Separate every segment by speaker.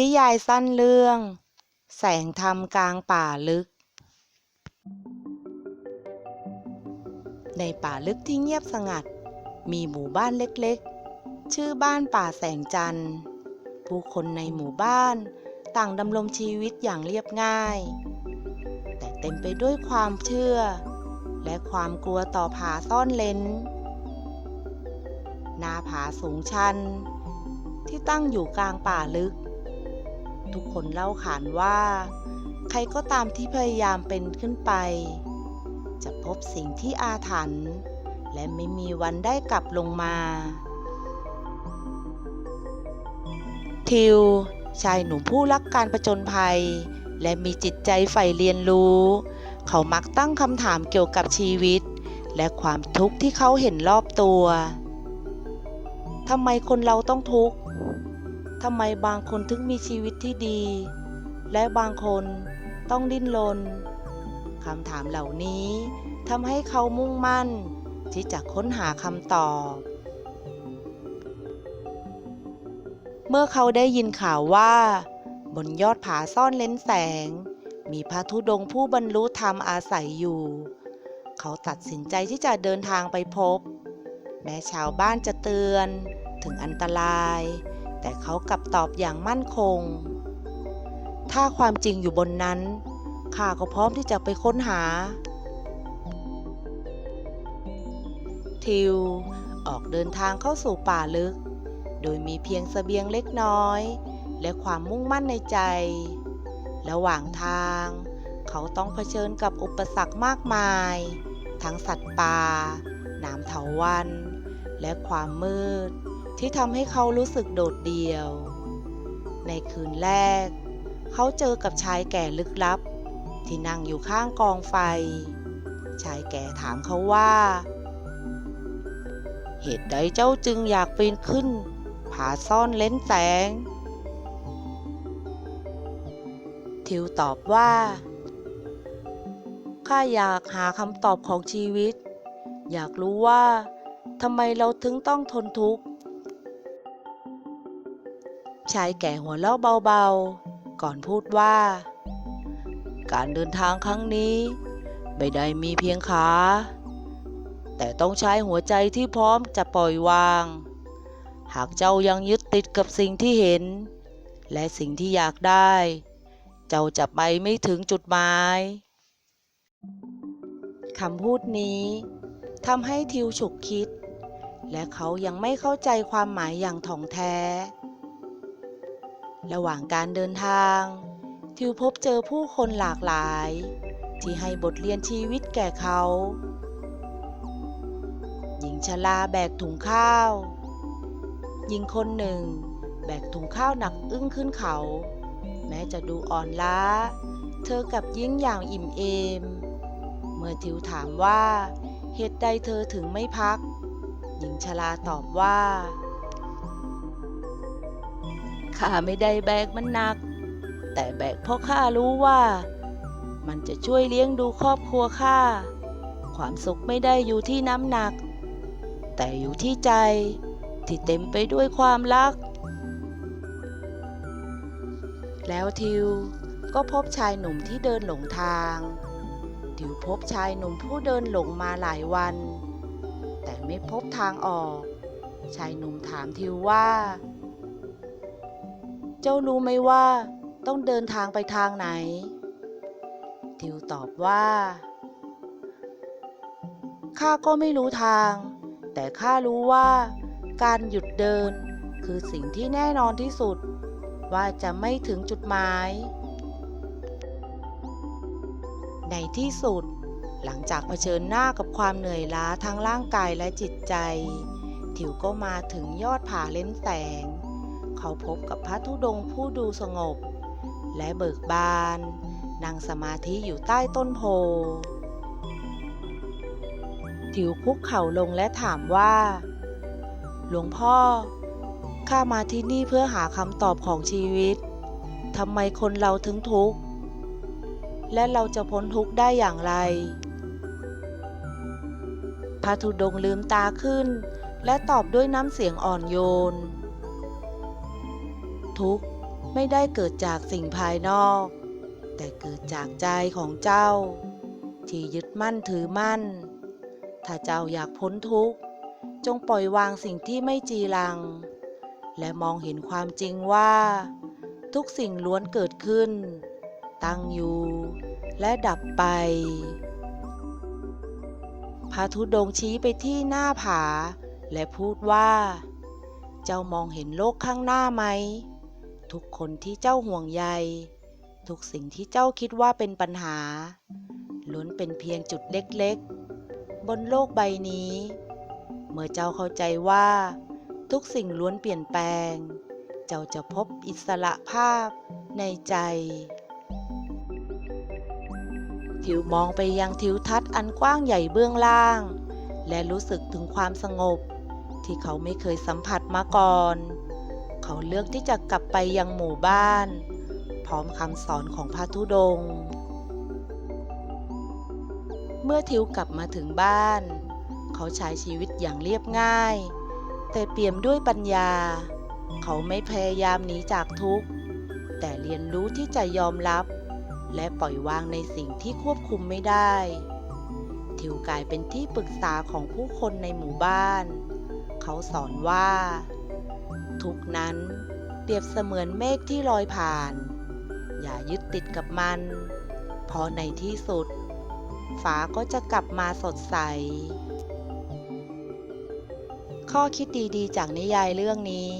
Speaker 1: นิยายสั้นเรื่อง แสงธรรมกลางป่าลึก ในป่าลึกที่เงียบสงัด มีหมู่บ้านเล็กๆ ชื่อบ้านป่าแสงจันทร์ ผู้คนในหมู่บ้านต่างดำรงชีวิตอย่างเรียบง่าย แต่เต็มไปด้วยความเชื่อ และความกลัวต่อผาซ่อนเลนหนาผาสูงชัน ที่ตั้งอยู่กลางป่าลึก ทุกคนเล่าขานว่า ใครก็ตามที่พยายามเป็นขึ้นไป จะพบสิ่งที่อาถรรพ์และไม่มีวันได้กลับลงมา ทิว ชายหนุ่มผู้รักการประจนภัย และมีจิตใจใฝ่เรียนรู้ เขามักตั้งคำถามเกี่ยวกับชีวิต และความทุกข์ที่เขาเห็นรอบตัวทำไมคนเราต้องทุกข์ ทำไมบางคนถึงมีชีวิตที่ดี และบางคนต้องดิ้นรนคำถามเหล่านี้ทำให้เขามุ่งมั่น ที่จะค้นหาคำตอบ เมื่อเขาได้ยินข่าวว่า บนยอดผาซ่อนเลนแสง มีพระธุดงค์ผู้บรรลุธรรมอาศัยอยู่ เขาตัดสินใจที่จะเดินทางไปพบ แม้ชาวบ้านจะเตือนถึงอันตราย แต่เขากลับตอบอย่างมั่นคง ถ้าความจริงอยู่บนนั้น ข้าก็พร้อมที่จะไปค้นหา ทิว ออกเดินทางเข้าสู่ป่าลึก โดยมีเพียงเสบียงเล็กน้อย และความมุ่งมั่นในใจ ระหว่างทาง เขาต้องเผชิญกับอุปสรรคมากมาย ทั้งสัตว์ป่า น้ำเถาวัน และความมืด ที่ทำให้เขารู้สึกโดดเดี่ยว ในคืนแรก เขาเจอกับชายแก่ลึกลับ ที่นั่งอยู่ข้างกองไฟ ชายแก่ถามเขาว่า เหตุใดเจ้าจึงอยากปีนขึ้น ผาซ่อนเลนแสง ทิวตอบว่าข้าอยากหาคำตอบของชีวิต อยากรู้ว่าทำไมเราถึงต้องทนทุกข์ ชายแก่หัวเราะเบาๆ ก่อนพูดว่า การเดินทางครั้งนี้ ไม่ได้มีเพียงขา แต่ต้องใช้หัวใจที่พร้อมจะปล่อยวาง หากเจ้ายังยึดติดกับสิ่งที่เห็น และสิ่งที่อยากได้ เจ้าจะไปไม่ถึงจุดหมายคำพูดนี้ทำให้ทิวฉุกคิด และเขายังไม่เข้าใจความหมายอย่างถ่องแท้ ระหว่างการเดินทาง ทิวพบเจอผู้คนหลากหลาย ที่ให้บทเรียนชีวิตแก่เขา หญิงชราแบกถุงข้าว หญิงคนหนึ่ง แบกถุงข้าวหนักอึ้งขึ้นเขา แม้จะดูอ่อนล้า เธอกับยิ้มอย่างอิ่มเอม เมื่อทิวถามว่าเหตุใดเธอถึงไม่พัก หญิงชราตอบว่า ข้าไม่ได้แบกมันหนัก แต่แบกเพราะข้ารู้ว่า มันจะช่วยเลี้ยงดูครอบครัวข้า ความสุขไม่ได้อยู่ที่น้ำหนัก แต่อยู่ที่ใจที่เต็มไปด้วยความรัก แล้วทิวก็พบชายหนุ่มที่เดินหลงทาง ทิวพบชายหนุ่มผู้เดินหลงมาหลายวัน แต่ไม่พบทางออก ชายหนุ่มถามทิวว่า เจ้ารู้ไหมว่าต้องเดินทางไปทางไหนทิวตอบว่า ข้าก็ไม่รู้ทาง แต่ข้ารู้ว่าการหยุดเดินคือสิ่งที่แน่นอนที่สุด ว่าจะไม่ถึงจุดหมาย ในที่สุด หลังจากเผชิญหน้ากับความเหนื่อยล้าทั้งร่างกายและจิตใจทิวก็มาถึงยอดผาเล้นแสง เขาพบกับพระธุดงค์ผู้ดูสงบ และเบิกบาน นั่งสมาธิอยู่ใต้ต้นโพทิวคุกเข่าลงและถามว่า หลวงพ่อ ข้ามาที่นี่เพื่อหาคำตอบของชีวิตทำไมคนเราถึงทุกข์ และเราจะพ้นทุกข์ได้อย่างไรพระธุดงลืมตาขึ้น และตอบด้วยน้ำเสียงอ่อนโยน ทุกข์ไม่ได้เกิดจากสิ่งภายนอก แต่เกิดจากใจของเจ้า ที่ยึดมั่นถือมั่น ถ้าเจ้าอยากพ้นทุกข์ จงปล่อยวางสิ่งที่ไม่จีรัง และมองเห็นความจริงว่า ทุกสิ่งล้วนเกิดขึ้น ตั้งอยู่และดับไปพระธุดงชี้ไปที่หน้าผา และพูดว่า เจ้ามองเห็นโลกข้างหน้าไหม ทุกคนที่เจ้าห่วงใย ทุกสิ่งที่เจ้าคิดว่าเป็นปัญหา ล้วนเป็นเพียงจุดเล็กๆ บนโลกใบนี้ เมื่อเจ้าเข้าใจว่า ทุกสิ่งล้วนเปลี่ยนแปลง เจ้าจะพบอิสระภาพในใจ ทิวมองไปยังทิวทัศน์อันกว้างใหญ่เบื้องล่าง และรู้สึกถึงความสงบ ที่เขาไม่เคยสัมผัสมาก่อน เขาเลือกที่จะกลับไปยังหมู่บ้าน พร้อมคำสอนของพระธุดง เมื่อทิวกลับมาถึงบ้าน เขาใช้ชีวิตอย่างเรียบง่าย แต่เปี่ยมด้วยปัญญา เขาไม่พยายามหนีจากทุกข์ แต่เรียนรู้ที่จะยอมรับ และปล่อยวางในสิ่งที่ควบคุมไม่ได้ ทิวกลายเป็นที่ปรึกษาของผู้คนในหมู่บ้าน เขาสอนว่า ทุกข์นั้น เปรียบเสมือนเมฆที่ลอยผ่าน อย่ายึดติดกับมัน เพราะในที่สุดฟ้าก็จะกลับมาสดใส ข้อคิดดีๆ จากนิยายเรื่องนี้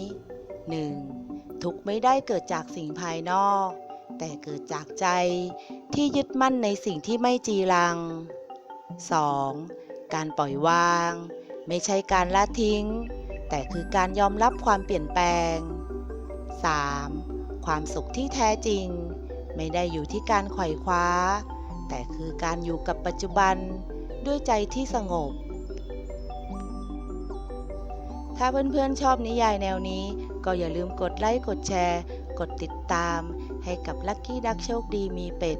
Speaker 1: 1. ทุกไม่ได้เกิดจากสิ่งภายนอก แต่เกิดจากใจที่ยึดมั่นในสิ่งที่ไม่จีรัง 2. การปล่อยวาง ไม่ใช่การละทิ้ง แต่คือการยอมรับความเปลี่ยนแปลง 3. ความสุขที่แท้จริง ไม่ได้อยู่ที่การไขว่คว้า แต่คือการอยู่กับปัจจุบันด้วยใจที่สงบ ถ้าเพื่อนๆชอบนิยายแนวนี้ ก็อย่าลืมกดไลค์ กดแชร์ กดติดตาม ให้กับลัคกี้ดักโชคดีมีเป็ด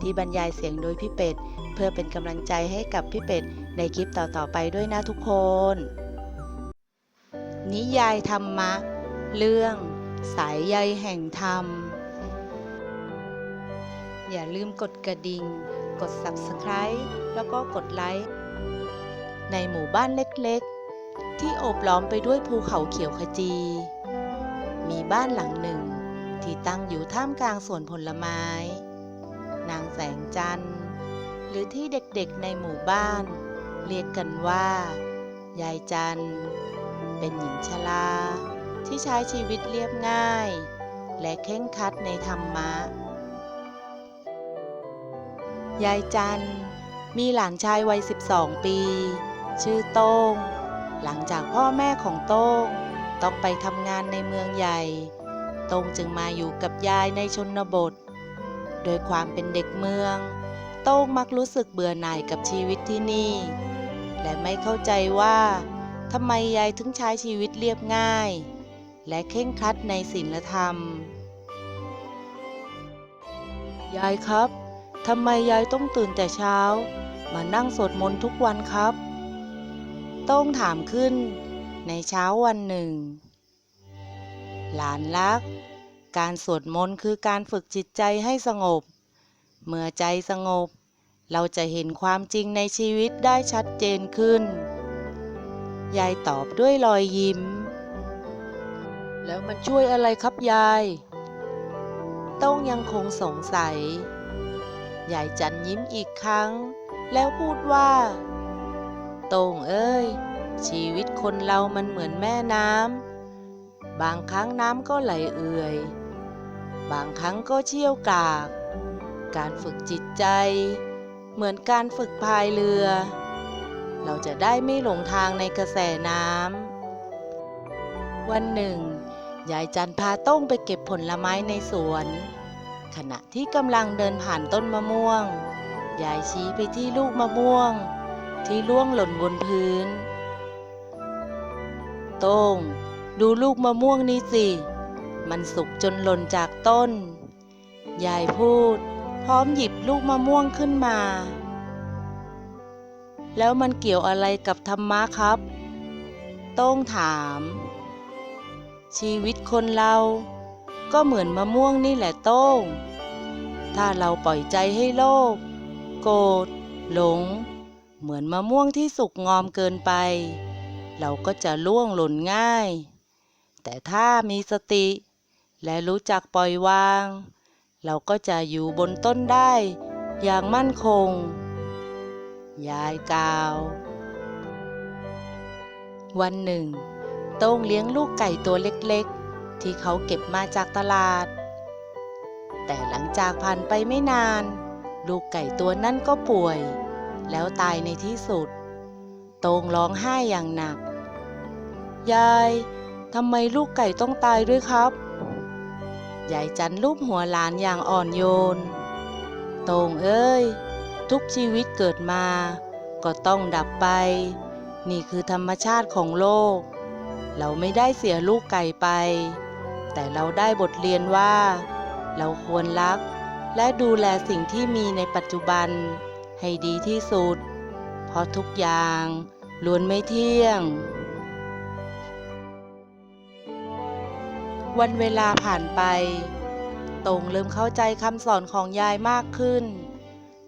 Speaker 1: ที่บรรยายเสียงโดยพี่เป็ด เพื่อเป็นกำลังใจให้กับพี่เป็ดในคลิปต่อๆไปด้วยนะทุกคน นิยายธรรมะ เรื่อง สายใยแห่งธรรม อย่าลืมกดกระดิ่ง กด Subscribe แล้วก็กดไลค์ ในหมู่บ้านเล็กๆ ที่โอบล้อมไปด้วยภูเขาเขียวขจี มีบ้านหลังหนึ่ง ที่ตั้งอยู่ท่ามกลางสวนผลไม้ นางแสงจันทร์ หรือที่เด็กๆในหมู่บ้าน เรียกกันว่า ยายจันทร์ เป็นหญิงชรา ที่ใช้ชีวิตเรียบง่าย และเข่งคัดในธรรมะ ยายจันมีหลานชายวัย 12 ปี ชื่อโต้ง หลังจากพ่อแม่ของโต้งต้องไปทำงานในเมืองใหญ่ โต้งจึงมาอยู่กับยายในชนบท โดยความเป็นเด็กเมือง โต้งมักรู้สึกเบื่อหน่ายกับชีวิตที่นี่ และไม่เข้าใจว่า ทำไมยายถึงใช้ชีวิตเรียบง่าย และเคร่งครัดในศีลธรรม ยายครับทำไมยายต้องตื่นแต่เช้า มานั่งสวดมนต์ทุกวันครับ ต้องถามขึ้นในเช้าวันหนึ่ง หลานรัก การสวดมนต์คือการฝึกจิตใจให้สงบ เมื่อใจสงบ เราจะเห็นความจริงในชีวิตได้ชัดเจนขึ้น ยายตอบด้วยรอยยิ้ม แล้วมันช่วยอะไรครับยายโต้งยังคงสงสัย ยายจันยิ้มอีกครั้ง แล้วพูดว่า โต้งเอ้ย ชีวิตคนเรามันเหมือนแม่น้ำ บางครั้งน้ำก็ไหลเอื่อย บางครั้งก็เชี่ยวกาก การฝึกจิตใจ เหมือนการฝึกพายเรือ เราจะได้ไม่หลงทางในกระแสน้ำ วันหนึ่ง ยายจันพาต้งไปเก็บผลไม้ในสวน ขณะที่กำลังเดินผ่านต้นมะม่วง ยายชี้ไปที่ลูกมะม่วง ที่ร่วงหล่นบนพื้น ต้ง ดูลูกมะม่วงนี้สิ มันสุกจนหล่นจากต้น ยายพูด พร้อมหยิบลูกมะม่วงขึ้นมา แล้วมันเกี่ยวอะไรกับธรรมะครับโต้งถาม ชีวิตคนเรา ก็เหมือนมะม่วงนี่แหละโต้ง ถ้าเราปล่อยใจให้โลภโกรธหลง เหมือนมะม่วงที่สุกงอมเกินไป เราก็จะล่วงหล่นง่าย แต่ถ้ามีสติ และรู้จักปล่อยวาง เราก็จะอยู่บนต้นได้ อย่างมั่นคง ยายกาว วันหนึ่ง โต้งเลี้ยงลูกไก่ตัวเล็กๆ ที่เขาเก็บมาจากตลาด แต่หลังจากผ่านไปไม่นาน ลูกไก่ตัวนั่นก็ป่วย แล้วตายในที่สุด โต้งร้องไห้อย่างหนัก ยายทำไมลูกไก่ต้องตายด้วยครับ ยายจันลูบหัวหลานอย่างอ่อนโยน โต้งเอ้ย ทุกชีวิตเกิดมา ก็ต้องดับไป นี่คือธรรมชาติของโลก เราไม่ได้เสียลูกไก่ไป แต่เราได้บทเรียนว่า เราควรรัก และดูแลสิ่งที่มีในปัจจุบัน ให้ดีที่สุด เพราะทุกอย่างล้วนไม่เที่ยง วันเวลาผ่านไป ตรงเริ่มเข้าใจคำสอนของยายมากขึ้น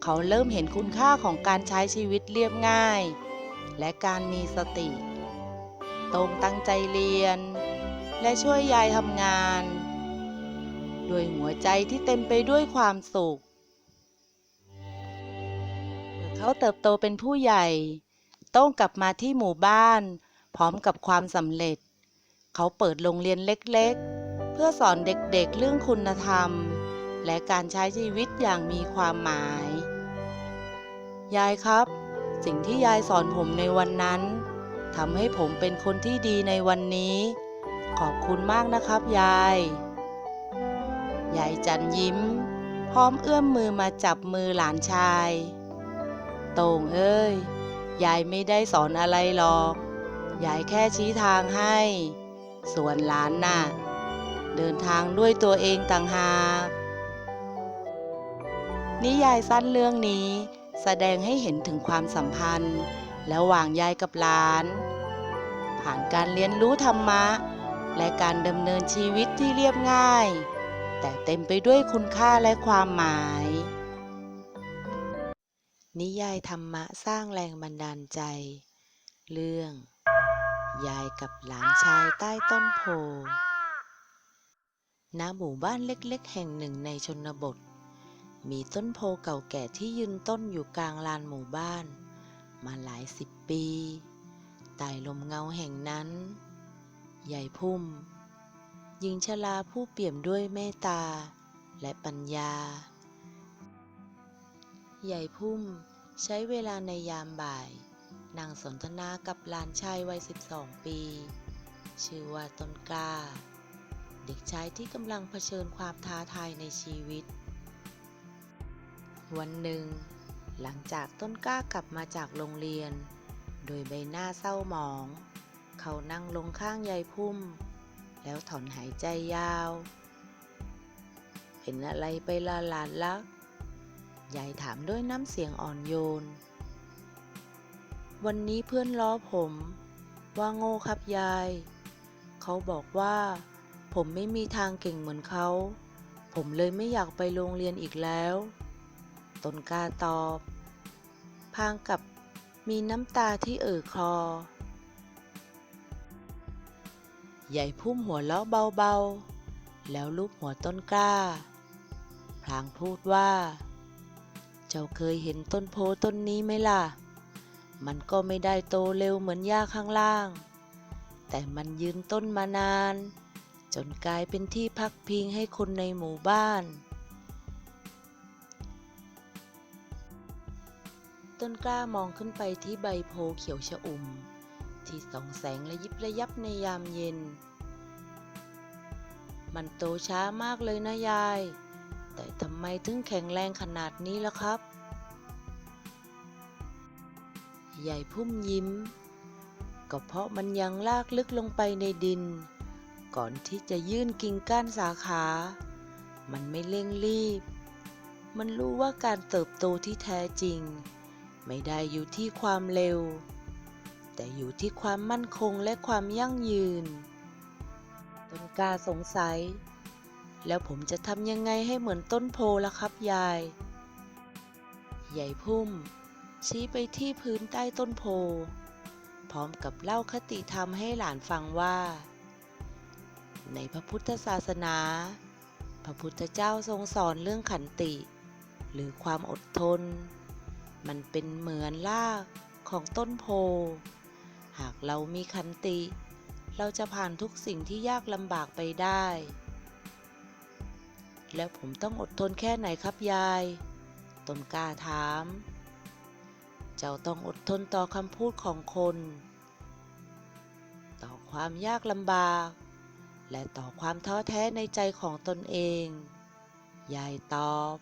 Speaker 1: เขาเริ่มเห็นคุณค่าของการใช้ชีวิตเรียบง่าย และการมีสติ ตรงตั้งใจเรียน และช่วยยายทำงาน ด้วยหัวใจที่เต็มไปด้วยความสุขเมื่อเขาเติบโตเป็นผู้ใหญ่ ต้องกลับมาที่หมู่บ้าน พร้อมกับความสำเร็จ เขาเปิดโรงเรียนเล็กๆ เพื่อสอนเด็กๆเรื่องคุณธรรมและการใช้ชีวิตอย่างมีความหมาย ยายครับ สิ่งที่ยายสอนผมในวันนั้นทำให้ผมเป็นคนที่ดีในวันนี้ ขอบคุณมากนะครับ ยาย ยายจันยิ้ม พร้อมเอื้อมมือมาจับมือหลานชาย โต่งเอ้ย ยายไม่ได้สอนอะไรหรอก ยายแค่ชี้ทางให้ ส่วนหลานน่ะ เดินทางด้วยตัวเองต่างหากนิยายสั้นเรื่องนี้ แสดงให้เห็นถึงความสัมพันธ์ระหว่างยายกับหลาน ผ่านการเรียนรู้ธรรมะ และการดำเนินชีวิตที่เรียบง่าย แต่เต็มไปด้วยคุณค่าและความหมาย นิยายธรรมะสร้างแรงบันดาลใจ เรื่อง ยายกับหลานชายใต้ต้นโพณหมู่บ้านเล็กๆ แห่งหนึ่งในชนบท มีต้นโพเก่าแก่ที่ยืนต้นอยู่กลางลานหมู่บ้าน มาหลายสิบปีใต้ลมเงาแห่งนั้น ใหญ่พุ่ม หญิงชราผู้เปี่ยมด้วยเมตตา และปัญญา ใหญ่พุ่มใช้เวลาในยามบ่าย นั่งสนทนากับหลานชายวัย 12 ปี ชื่อว่าต้นกล้า เด็กชายที่กำลังเผชิญความท้าทายในชีวิต วันหนึ่ง หลังจากต้นกล้ากลับมาจากโรงเรียน โดยใบหน้าเศร้าหมอง เขานั่งลงข้างยายพุ่ม แล้วถอนหายใจยาว เป็นอะไรไปละหลานลักยายถามด้วยน้ำเสียงอ่อนโยน วันนี้เพื่อนล้อผม ว่าโง่ครับยาย เขาบอกว่า ผมไม่มีทางเก่งเหมือนเขา ผมเลยไม่อยากไปโรงเรียนอีกแล้ว ต้นกาตอบ พางกับมีน้ำตาที่เอ่อคลอใหญ่พุ่มหัวเราะเบาๆ แล้วลูบหัวต้นกล้า พลางพูดว่า เจ้าเคยเห็นต้นโพต้นนี้ไหมล่ะ มันก็ไม่ได้โตเร็วเหมือนหญ้าข้างล่าง แต่มันยืนต้นมานาน จนกลายเป็นที่พักพิงให้คนในหมู่บ้าน ต้นกล้ามองขึ้นไปที่ใบโพเขียวชอุ่ม ที่ส่องแสงระยิบระยับในยามเย็น มันโตช้ามากเลยนะยาย แต่ทำไมถึงแข็งแรงขนาดนี้ล่ะครับใหญ่พุ่มยิ้ม ก็เพราะมันยังลากลึกลงไปในดิน ก่อนที่จะยื่นกิ่งก้านสาขา มันไม่เร่งรีบมันรู้ว่าการเติบโตที่แท้จริง ไม่ได้อยู่ที่ความเร็ว แต่อยู่ที่ความมั่นคงและความยั่งยืนต้นกล้าสงสัย แล้วผมจะทำยังไงให้เหมือนต้นโพล่ะครับยาย ใหญ่พุ่ม ชี้ไปที่พื้นใต้ต้นโพ พร้อมกับเล่าคติธรรมให้หลานฟังว่า ในพระพุทธศาสนา พระพุทธเจ้าทรงสอนเรื่องขันติ หรือความอดทน มันเป็นเหมือนรากของต้นโพ หากเรามีขันติ เราจะผ่านทุกสิ่งที่ยากลำบากไปได้ แล้วผมต้องอดทนแค่ไหนครับยาย ต้นกล้าถาม เจ้าต้องอดทนต่อคำพูดของคน ต่อความยากลำบาก และต่อความท้อแท้ในใจของตนเอง ยายตอบ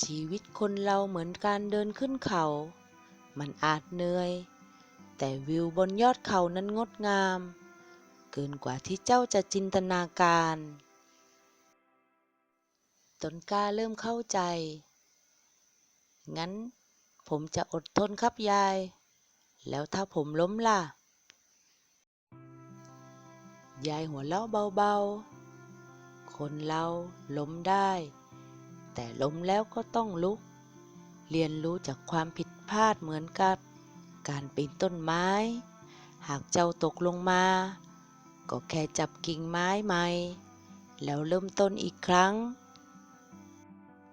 Speaker 1: ชีวิตคนเราเหมือนการเดินขึ้นเขา มันอาจเหนื่อย แต่วิวบนยอดเขานั้นงดงาม เกินกว่าที่เจ้าจะจินตนาการต้นกล้าเริ่มเข้าใจ งั้นผมจะอดทนครับยาย แล้วถ้าผมล้มล่ะ ยายหัวเราะเบาๆ คนเราล้มได้ แต่ล้มแล้วก็ต้องลุก เรียนรู้จากความผิดพลาดเหมือนกับ การปีนต้นไม้ หากเจ้าตกลงมา ก็แค่จับกิ่งไม้ใหม่ แล้วเริ่มต้นอีกครั้ง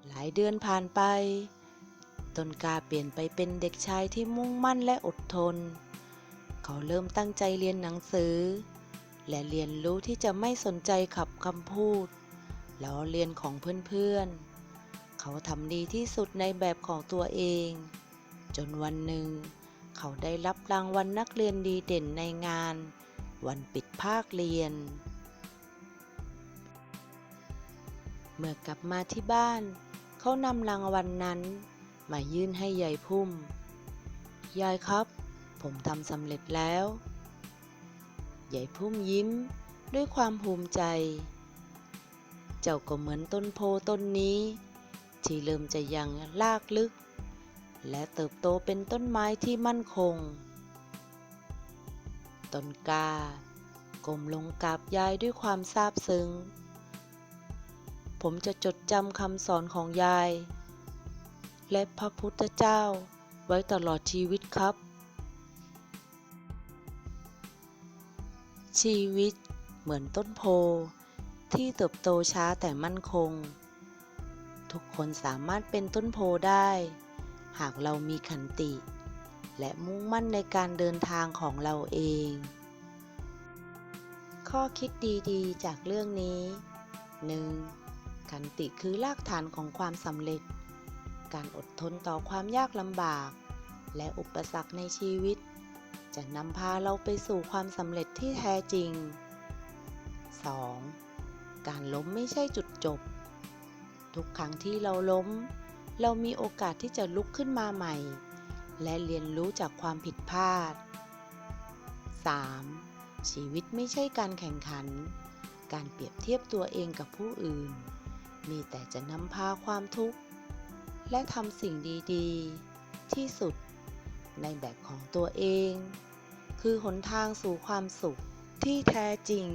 Speaker 1: หลายเดือนผ่านไปต้นกาเปลี่ยนไปเป็นเด็กชายที่มุ่งมั่นและอดทน เขาเริ่มตั้งใจเรียนหนังสือ และเรียนรู้ที่จะไม่สนใจขับคำพูด แล้อเลียนของเพื่อนๆ เขาทำดีที่สุดในแบบของตัวเอง จนวันหนึ่ง เขาได้รับรางวัลนักเรียนดีเด่นในงาน วันปิดภาคเรียน เมื่อกลับมาที่บ้าน เขานำรางวัลนนั้นมายื่นให้ยายพุ่ม ยายครับ ผมทำสำเร็จแล้ว ยายพุ่มยิ้มด้วยความภูมิใจ เจ้าก็เหมือนต้นโพต้นนี้ ที่เริ่มจะยังลากลึก และเติบโตเป็นต้นไม้ที่มั่นคง ต้นกาก้มลงกราบยายด้วยความซาบซึ้ง ผมจะจดจำคำสอนของยาย และพระพุทธเจ้าไว้ตลอดชีวิตครับ ชีวิตเหมือนต้นโพที่เติบโตช้าแต่มั่นคง ทุกคนสามารถเป็นต้นโพได้ หากเรามีขันติ และมุ่งมั่นในการเดินทางของเราเอง ข้อคิดดีๆ จากเรื่องนี้ 1. ขันติคือรากฐานของความสำเร็จ การอดทนต่อความยากลำบาก และอุปสรรคในชีวิต จะนำพาเราไปสู่ความสำเร็จที่แท้จริง 2. การล้มไม่ใช่จุดจบ ทุกครั้งที่เราล้ม เรามีโอกาสที่จะลุกขึ้นมาใหม่ และเรียนรู้จากความผิดพลาด 3. ชีวิตไม่ใช่การแข่งขัน การเปรียบเทียบตัวเองกับผู้อื่น มีแต่จะนำพาความทุกข์ และทำสิ่งดีๆ ที่สุดในแบบของตัวเอง คือหนทางสู่ความสุขที่แท้จริง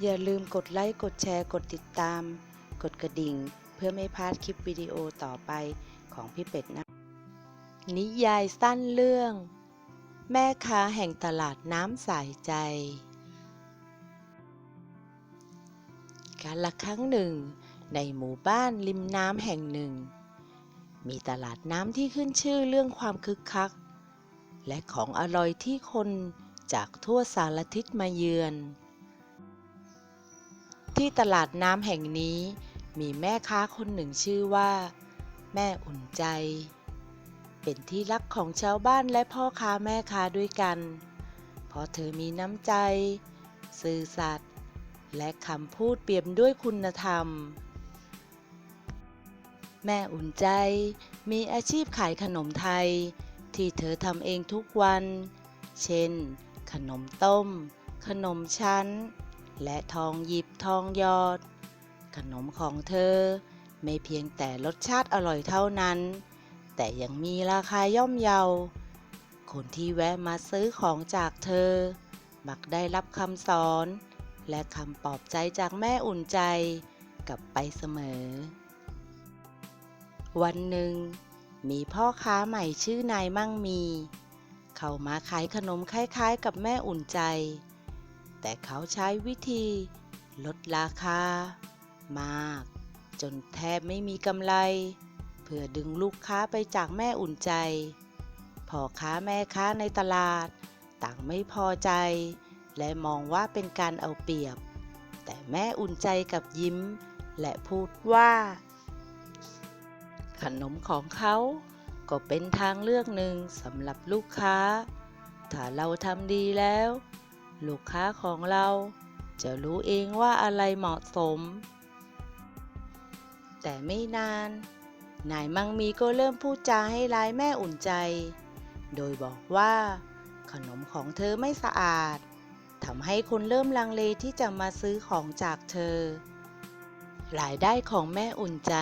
Speaker 1: อย่าลืมกดไลค์ กดแชร์ กดติดตาม กดกระดิ่ง เพื่อไม่พลาดคลิปวิดีโอต่อไปของพี่เป็ดนะ นิยายสั้นเรื่อง แม่ค้าแห่งตลาดน้ำสายใจการละครั้งหนึ่ง ในหมู่บ้านริมน้ำแห่งหนึ่ง มีตลาดน้ำที่ขึ้นชื่อเรื่องความคึกคัก และของอร่อยที่คนจากทั่วสารทิศมาเยือน ที่ตลาดน้ำแห่งนี้ มีแม่ค้าคนหนึ่งชื่อว่า แม่อุ่นใจ เป็นที่รักของชาวบ้านและพ่อค้าแม่ค้าด้วยกัน เพราะเธอมีน้ำใจ ซื่อสัตย์และคำพูดเปี่ยมด้วยคุณธรรม แม่อุ่นใจมีอาชีพขายขนมไทย ที่เธอทำเองทุกวัน เช่น ขนมต้ม ขนมชั้น และทองหยิบทองยอด ขนมของเธอ ไม่เพียงแต่รสชาติอร่อยเท่านั้น แต่ยังมีราคาย่อมเยา คนที่แวะมาซื้อของจากเธอ มักได้รับคำสอน และคำปลอบใจจากแม่อุ่นใจกลับไปเสมอ วันหนึ่ง มีพ่อค้าใหม่ชื่อนายมั่งมี เข้ามาขายขนมคล้ายๆ กับแม่อุ่นใจ แต่เขาใช้วิธีลดราคา มาก จนแทบไม่มีกำไร เพื่อดึงลูกค้าไปจากแม่อุ่นใจพ่อค้าแม่ค้าในตลาด ต่างไม่พอใจ และมองว่าเป็นการเอาเปรียบ แต่แม่อุ่นใจกับยิ้ม และพูดว่า ขนมของเขาก็เป็นทางเลือกหนึ่งสำหรับลูกค้า ถ้าเราทำดีแล้ว ลูกค้าของเราจะรู้เองว่าอะไรเหมาะสม แต่ไม่นาน นายมังมีก็เริ่มพูดจาให้ร้ายแม่อุ่นใจ โดยบอกว่า ขนมของเธอไม่สะอาดทำให้คนเริ่มลังเลที่จะมาซื้อของจากเธอ รายได้ของแม่อุ่นใจ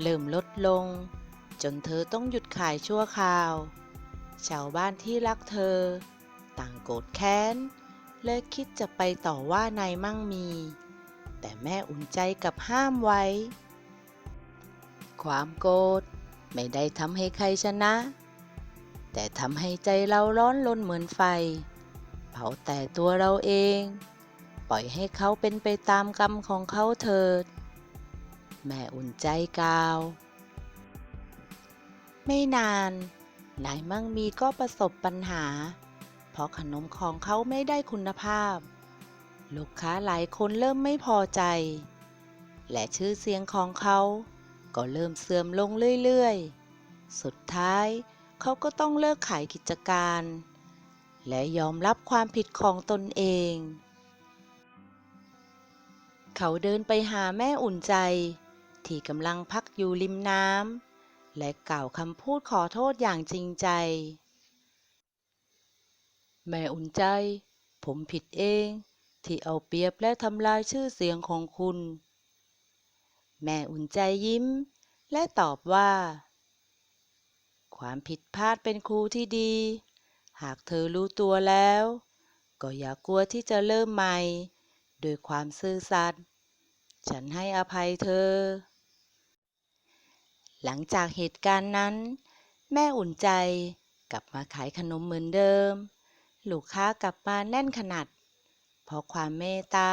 Speaker 1: เริ่มลดลง จนเธอต้องหยุดขายชั่วคราว ชาวบ้านที่รักเธอ ต่างโกรธแค้น และคิดจะไปต่อว่านายมั่งมี แต่แม่อุ่นใจกับห้ามไว้ ความโกรธไม่ได้ทำให้ใครชนะ แต่ทำให้ใจเราร้อนรนเหมือนไฟ เผาแต่ตัวเราเอง ปล่อยให้เขาเป็นไปตามกรรมของเขาเถิด แม่อุ่นใจกาว ไม่นานนายมั่งมีก็ประสบปัญหา เพราะขนมของเขาไม่ได้คุณภาพ ลูกค้าหลายคนเริ่มไม่พอใจ และชื่อเสียงของเขา ก็เริ่มเสื่อมลงเรื่อยๆ สุดท้ายเขาก็ต้องเลิกขายกิจการ และยอมรับความผิดของตนเอง เขาเดินไปหาแม่อุ่นใจ ที่กำลังพักอยู่ริมน้ำและกล่าวคำพูดขอโทษอย่างจริงใจ แม่อุ่นใจ ผมผิดเอง ที่เอาเปรียบและทำลายชื่อเสียงของคุณ แม่อุ่นใจยิ้ม และตอบว่า ความผิดพลาดเป็นครูที่ดี หากเธอรู้ตัวแล้ว ก็อย่ากลัวที่จะเริ่มใหม่โดยความซื่อสัตย์ฉันให้อภัยเธอ หลังจากเหตุการณ์นั้น แม่อุ่นใจกลับมาขายขนมเหมือนเดิม ลูกค้ากลับมาแน่นขนาด เพราะความเมตตา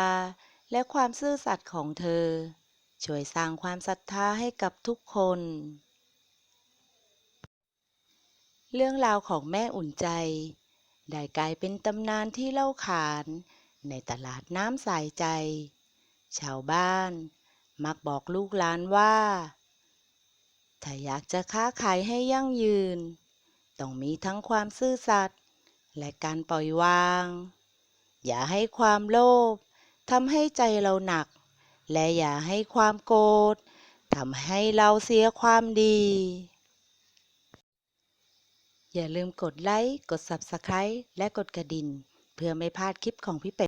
Speaker 1: และความซื่อสัตย์ของเธอ ช่วยสร้างความศรัทธาให้กับทุกคน เรื่องราวของแม่อุ่นใจ ได้กลายเป็นตำนานที่เล่าขานในตลาดน้ำสายใจ ชาวบ้าน มักบอกลูกหลานว่า ถ้าอยากจะค้าขายให้ยั่งยืน ต้องมีทั้งความซื่อสัตย์และการปล่อยวาง อย่าให้ความโลภทำให้ใจเราหนัก และอย่าให้ความโกรธทำให้เราเสียความดี อย่าลืมกดไลค์ กด Subscribe และกดกระดิ่งเพื่อไม่พลาดคลิปของพี่เป็ด